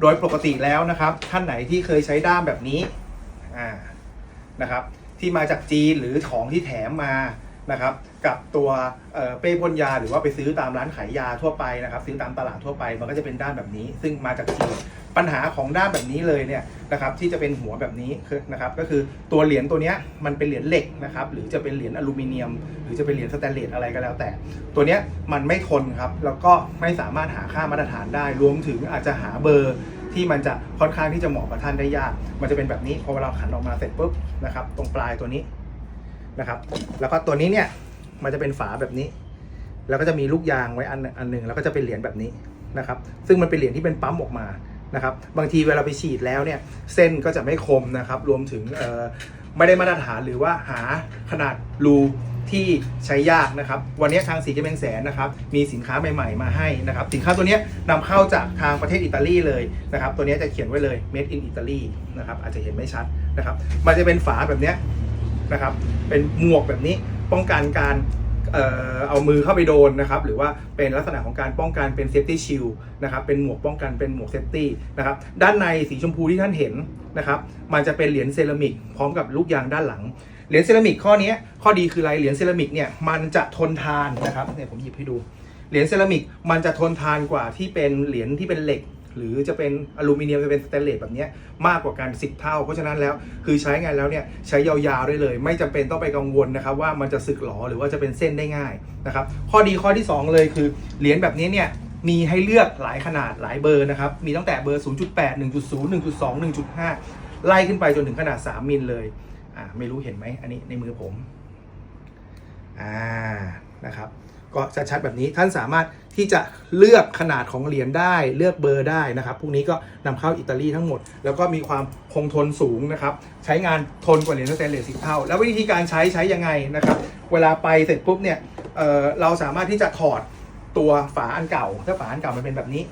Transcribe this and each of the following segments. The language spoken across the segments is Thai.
โดยปกติแล้วนะครับ ท่านไหนที่เคยใช้ด้ามแบบนี้อ่านะครับ ที่มาจากจีนหรือของที่แถมมา นะครับกับตัวเป้พ่นยาหรือว่าไปซื้อตามร้านขายยาทั่วไปนะครับซื้อตามตลาดทั่วไปมันก็จะเป็นด้านแบบนี้ ซึ่งมาจากจีนปัญหาของด้านแบบนี้เลยเนี่ยนะครับที่จะเป็นหัวแบบนี้คือนะครับก็คือตัวเหรียญตัวนี้มันเป็นเหรียญเหล็กนะครับหรือจะเป็นเหรียญอลูมิเนียม หรือจะเป็นเหรียญสแตนเลสอะไรก็แล้วแต่ ตัวนี้มันไม่ทนครับแล้วก็ไม่สามารถหาค่ามาตรฐานได้รวมถึงอาจจะหาเบอร์ที่มันจะค่อนข้างที่จะเหมาะกับท่านได้ยาก มันจะเป็นแบบนี้พอเวลาขันออกมาเสร็จปุ๊บนะครับตรงปลายตัวนี้ นะครับ แล้วก็ตัวนี้เนี่ยมันจะเป็นฝาแบบนี้ แล้วก็จะมีลูกยางไว้อันอันหนึ่งแล้วก็จะเป็นเหรียญแบบนี้นะครับ ซึ่งมันเป็นเหรียญที่เป็นปั๊มออกมานะครับ บางทีเวลาไปฉีดแล้วเนี่ยเส้นก็จะไม่คมนะครับ รวมถึงไม่ได้มาตรฐานหรือว่าหาขนาดรูที่ใช้ยากนะครับ วันนี้ทางสีเจเมงแสนนะครับ มีสินค้าใหม่ๆ มาให้นะครับ สินค้าตัวนี้ยนำเข้าจากทางประเทศอิตาลีเลยนะครับ ตัวนี้จะเขียนไว้เลย made in Italy นะครับ อาจจะเห็นไม่ชัดนะครับ มันจะเป็นฝาแบบนี้ นะครับ เป็นหมวกแบบนี้ป้องกันการเอ่อเอามือเข้าไปโดนนะครับ หรือว่าเป็นลักษณะของการป้องกันเป็นเซฟตี้ชิลนะครับ เป็นหมวกป้องกันเป็นหมวกเซฟตี้นะครับ ด้านในสีชมพูที่ท่านเห็นนะครับ มันจะเป็นเหรียญเซรามิกพร้อมกับลูกยางด้านหลัง เหรียญเซรามิกข้อนี้ข้อดีคืออะไร เหรียญเซรามิกเนี่ยมันจะทนทานนะครับ เนี่ยผมหยิบให้ดู เหรียญเซรามิกมันจะทนทานกว่าที่เป็นเหรียญที่เป็นเหล็ก หรือจะเป็นอลูมิเนียมจะเป็นสแตนเลสแบบนี้มากกว่าการ10 เท่า เพราะฉะนั้นแล้วคือใช้งานแล้วเนี่ยใช้ยาวๆได้เลย ไม่จำเป็นต้องไปกังวลนะครับว่ามันจะสึกหรอหรือว่าจะเป็นเส้นได้ง่ายนะครับข้อดีข้อที่ 2 เลยคือเหรียญแบบนี้เนี่ยมีให้เลือกหลายขนาดหลายเบอร์นะครับ มีตั้งแต่เบอร์ 0.8 1.0 1.2 1.5 ไล่ขึ้นไปจนถึงขนาด 3 มิลเลย อ่า ไม่รู้เห็นไหม อันนี้ในมือผม อ่า นะครับ ก็จะชัดแบบนี้ ท่านสามารถ ที่จะเลือกขนาดของเหรียญได้เลือกเบอร์ได้นะครับพวกนี้ก็นำเข้าอิตาลีทั้งหมด แล้วก็มีความคงทนสูงนะครับ ใช้งานทนกว่าเหรียญสแตนเลสสิบเท่า แล้ววิธีการใช้ใช้ยังไงนะครับ เวลาไปเสร็จปุ๊บเนี่ยเเราสามารถที่จะถอดตัวฝาอันเก่า ถ้าฝาอันเก่ามันเป็นแบบนี้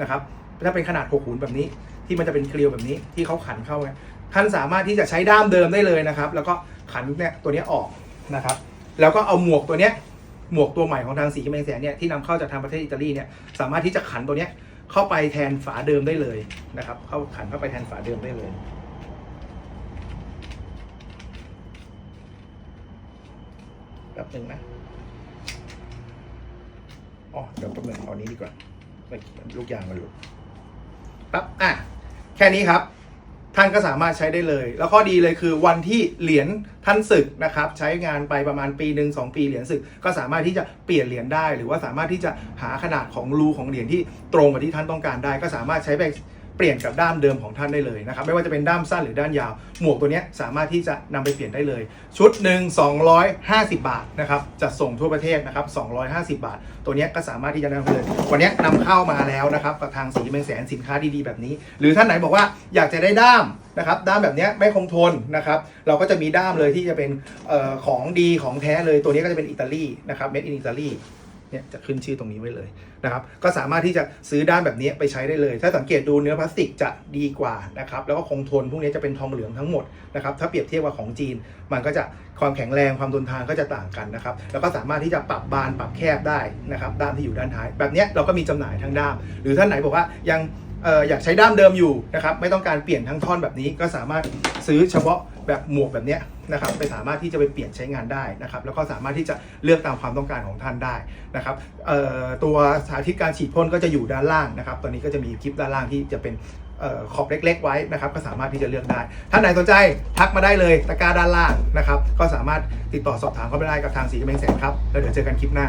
นะครับถ้าเป็นขนาดหกหูนแบบนี้ ที่มันจะเป็นเกลียวแบบนี้ที่เขาขันเข้าไงท่านสามารถที่จะใช้ด้ามเดิมได้เลยนะครับ แล้วก็ขันเนี่ยตัวเนี้ยออกนะครับ แล้วก็เอาหมวกตัวเนี้ย หมวกตัวใหม่ของทางสีเมงแสนเนี่ยที่นำเข้าจากทางประเทศอิตาลีเนี่ยสามารถที่จะขันตัวเนี้ยเข้าไปแทนฝาเดิมได้เลยนะครับ เข้าขันเข้าไปแทนฝาเดิมได้เลยแป๊บหนึ่งนะอ๋อเดี๋ยวแป๊บหนึงเอานี้ดีกว่าไม่ลูกยางมันหลุดปั๊บอะแค่นี้ครับ ท่านก็สามารถใช้ได้เลย แล้วข้อดีเลยคือวันที่เหรียญท่านศึกนะครับ ใช้งานไปประมาณปีหนึ่งสองปีเหรียญศึก ก็สามารถที่จะเปลี่ยนเหรียญได้ หรือว่าสามารถที่จะหาขนาดของรูของเหรียญที่ตรงกับที่ท่านต้องการได้ ก็สามารถใช้ไป เปลี่ยนกับด้ามเดิมของท่านได้เลยนะครับไม่ว่าจะเป็นด้ามสั้นหรือด้านยาว หมวกตัวนี้สามารถที่จะนำไปเปลี่ยนได้เลย ชุดหนึ่ง250 บาทนะครับจะส่งทั่วประเทศนะครับ250 บาท ตัวนี้ก็สามารถที่จะนำไปเลยวันนี้ยนำเข้ามาแล้วนะครับกับทางสีเมืองแสนสินค้าดีๆแบบนี้ หรือท่านไหนบอกว่าอยากจะได้ด้ามนะครับด้ามแบบนี้ไม่คงทนนะครับเราก็จะมีด้ามเลยที่จะเป็นออของดีของแท้เลยตัวนี้ก็จะเป็นอิตาลีนะครับ made in Italy เนี่ยจะขึ้นชื่อตรงนี้ไว้เลยนะครับ ก็สามารถที่จะซื้อด้ามแบบนี้ไปใช้ได้เลย ถ้าสังเกตดูเนื้อพลาสติกจะดีกว่านะครับ แล้วก็คงทนพวกนี้จะเป็นทองเหลืองทั้งหมดนะครับ ถ้าเปรียบเทียบกับของจีน มันก็จะความแข็งแรงความทนทานก็จะต่างกันนะครับ แล้วก็สามารถที่จะปรับบานปรับแคบได้นะครับ ด้ามที่อยู่ด้านท้าย แบบนี้เราก็มีจำหน่ายทั้งด้าม หรือท่านไหนบอกว่ายัง อออยากใช้ด้ามเดิมอยู่นะครับไม่ต้องการเปลี่ยนทั้งท่อนแบบนี้ก็สามารถซื้อเฉพาะแบบหมวกแบบเนี้ยนะครับไปสามารถที่จะไปเปลี่ยนใช้งานได้นะครับแล้วก็สามารถที่จะเลือกตามความต้องการของท่านได้นะครับตัวสาธิตการฉีดพ่นก็จะอยู่ด้านล่างนะครับตอนนี้ก็จะมีคลิปด้านล่างที่จะเป็นออขอบเล็ก ๆ ไว้นะครับก็สามารถที่จะเลือกได้ ท่านไหนสนใจทักมาได้เลยตะกร้าด้านล่างนะครับก็สามารถติดต่อสอบถามเข้าไปได้กับทางสีเมงแสนครับแล้วเดี๋ยวเจอกันคลิปหน้า